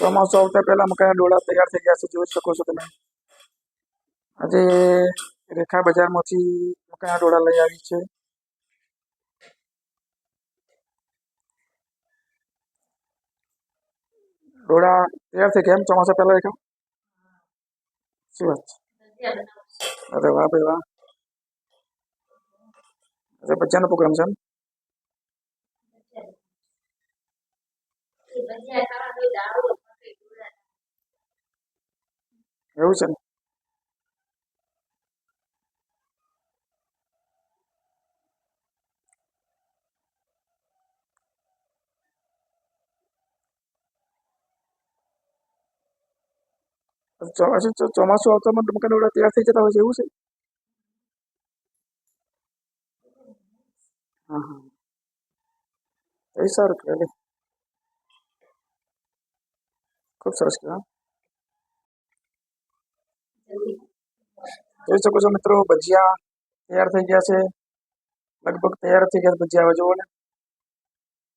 प्रमोसोफ का पहला मखाना डोडा तैयार થઈ ગયા છે જોઈ શકો છો તમે આજે રેખા બજારમાંથી મખાના ડોડા લઈ આવી છે ડોડા તૈયાર છે કેમ ચોમાસા પહેલા એકમ સુવાચ હવે વાભીવા છે بچનો プログラム છે ભજે થાવા દે આવો nggak usah coba su auto menemukan urat ya fecha tahu sih usai. Tapi sarut kali. Kok sarut kan? જોઈ શકો છો મિત્રો ભજીયા તૈયાર થઈ ગયા છે લગભગ તૈયાર થઈ ગયા ભજીયા હવે જુઓ ને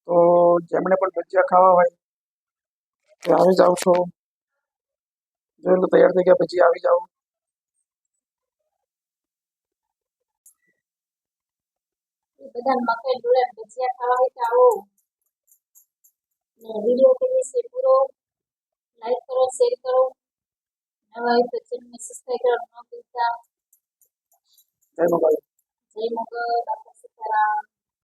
તો જેમણે પણ ભજીયા ખાવા હોય તો આવી જાઓ છો જોઈ લો તૈયાર થઈ ગયા ભજીયા આવી જાઓ બધા મકાઈ ડોળે ભજીયા ખાવા હોય તો આવો વિડીયો કેવી છે પૂરો લાઈક કરો શેર કરો નવા હોય તો ચેનલને સબસ્ક્રાઈબ કરો 材木。材木がでしから。